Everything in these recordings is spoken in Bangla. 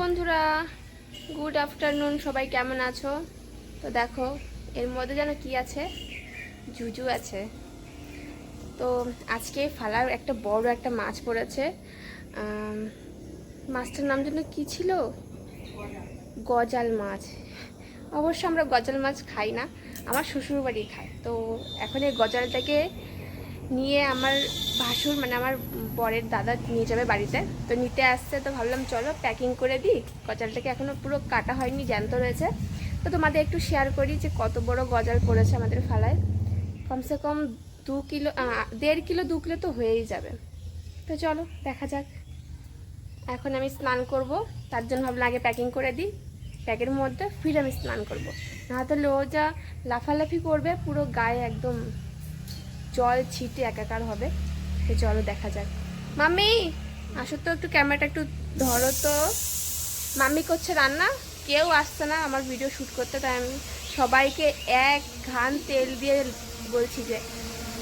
বন্ধুরা গুড আফটারনুন সবাই কেমন আছো? তো দেখো, এর মধ্যে যেন কি আছে? জুজু আছে। তো আজকে ফালার একটা বড় একটা মাছ পড়েছে। মাছটার নাম যেন কি ছিল? গজাল মাছ। অবশ্য আমরা গজাল মাছ খাই না, আমার শ্বশুর বাড়ি খায়। তো এখন এই গজালটাকে নিয়ে আমার ভাসুর মানে আমার বরের দাদা নিয়ে যাবে বাড়িতে। তো নিতে আসছে, তো ভাবলাম চলো প্যাকিং করে দিই। গজালটাকে এখনও পুরো কাটা হয়নি, জ্যান্ত রয়েছে। তো তোমাদের একটু শেয়ার করি যে কত বড় গজাল পড়েছে আমাদের ফালায়। কমসে কম দু কিলো দেড় কিলো, দু কিলো তো হয়েই যাবে। তো চলো, দেখা যাক। এখন আমি স্নান করব, তার জন্য ভাবলাম আগে প্যাকিং করে দিই। প্যাকের মধ্যে ফির আমি স্নান করব। না তাহলে ও যা লাফালাফি করবে, পুরো গায়ে একদম জল ছিটে একাকার হবে। তো চলো দেখা যাক। মাম্মি, আসো তো একটু ক্যামেরাটা একটু ধরো তো। মাম্মি করছে রান্না? কেউ আসছে না আমার ভিডিও শ্যুট করতে, তাই আমি সবাইকে এক ঘান তেল দিয়ে বলছি যে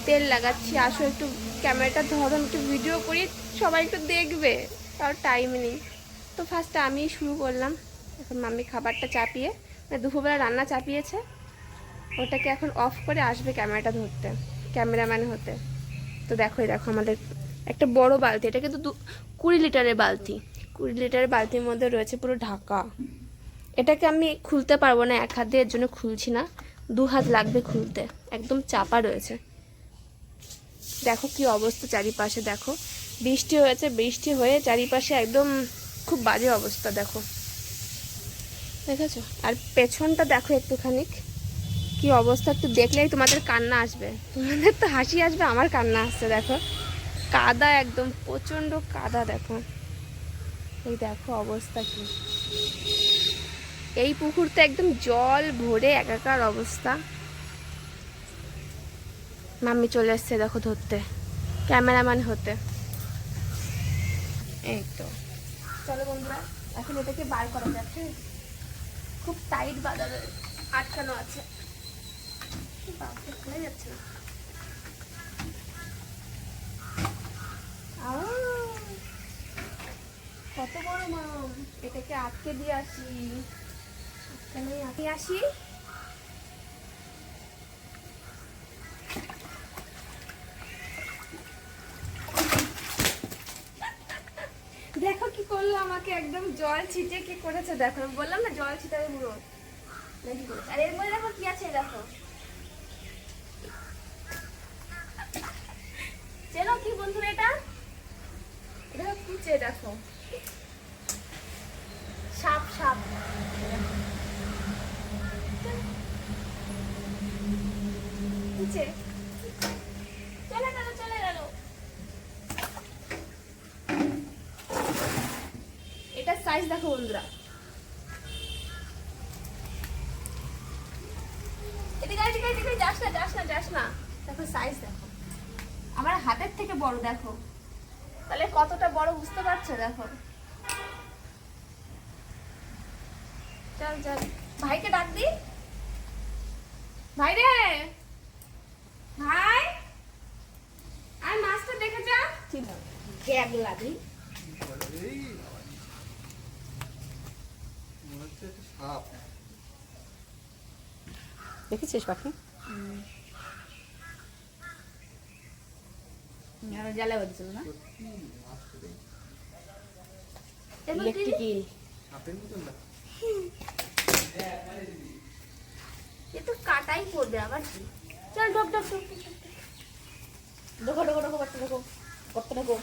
তেল লাগাচ্ছি। আসো একটু ক্যামেরাটা ধরো একটু ভিডিও করি, সবাই একটু দেখবে। তাও টাইম নেই। তো ফার্স্টে আমি শুরু করলাম। এখন মাম্মি খাবারটা চাপিয়ে মানে দুপুরবেলা রান্না চাপিয়েছে। ওটাকে এখন অফ করে আসবে ক্যামেরাটা ধরতে ক্যামেরাম্যান হতে। তো দেখো দেখো আমাদের একটা বড় বালতি, এটা কিন্তু দু- কুড়ি লিটারের বালতি। কুড়ি লিটারের বালতির মধ্যে রয়েছে পুরো ঢাকা। এটাকে আমি খুলতে পারব না, এক হাত দিয়ে, এর জন্য খুলছি না। দু হাত লাগবে খুলতে, একদম চাপা রয়েছে। দেখো কি অবস্থা চারিপাশে, দেখো। বৃষ্টি হয়েছে, বৃষ্টি হয়ে চারিপাশে একদম খুব বাজে অবস্থা, দেখো। দেখেছ? আর পেছনটা দেখো একটুখানি কি অবস্থা একটু দেখলেই তোমাদের কান্না আসবে। তোমাদের তো হাসি আসবে, আমার কান্না আসছে, দেখো। কাদা একদম, প্রচণ্ড কাদা, দেখো। এই দেখো অবস্থা কি। এই পুকুরতে একদম জল ভরে একাকার অবস্থা। মাম্মি চলে এসছে দেখো, ধরতে। ক্যামেরাম্যান হতে। এই তো। চলো বন্ধুরা, এখন এটাকে বার করা যাচ্ছে খুব টাইট বাঁধা আটকানো আছে। কত বড় মাম এটাকে আটকে দিয়ে আসি। আটকে আসি। দেখো কি করল আমাকে, একদম জল ছিটে কি করেছে? দেখো, বললাম না জল ছিটাবে পুরো। নাকি আর এর মধ্যে দেখো কি আছে, দেখো চেনো কি বন্ধুরা এটা এটা দেখো। সাপ সাপ। গেল এটার সাইজ দেখো বন্ধুরা। এদিকে এদিকে এদিকে, যাস না যাস না যাস না। দেখো সাইজ দেখো। আমার হাতের থেকে বড়, দেখো। তাহলে কতটা বড় বুঝতে পারছ দেখো? চল চল। ভাইকে ডাক দি। ভাই রে! ভাই! আর মাছটা দেখে যা। ঠিক গ্যাগ লাগি দেখেছিস পাখি? জ্বালা হচ্ছিল না? ইলেকট্রিকি এ তো কাটাই পড়বে আবার কি? চল। দেখো দেখো দেখো বাচ্চা দেখো কত দেখো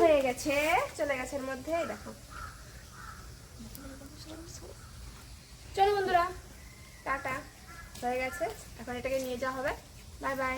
হয়ে গেছে চলে গেছে এর মধ্যে দেখো। চলো বন্ধুরা টাটা। হয়ে গেছে এখন এটাকে নিয়ে যাওয়া হবে। Bye bye.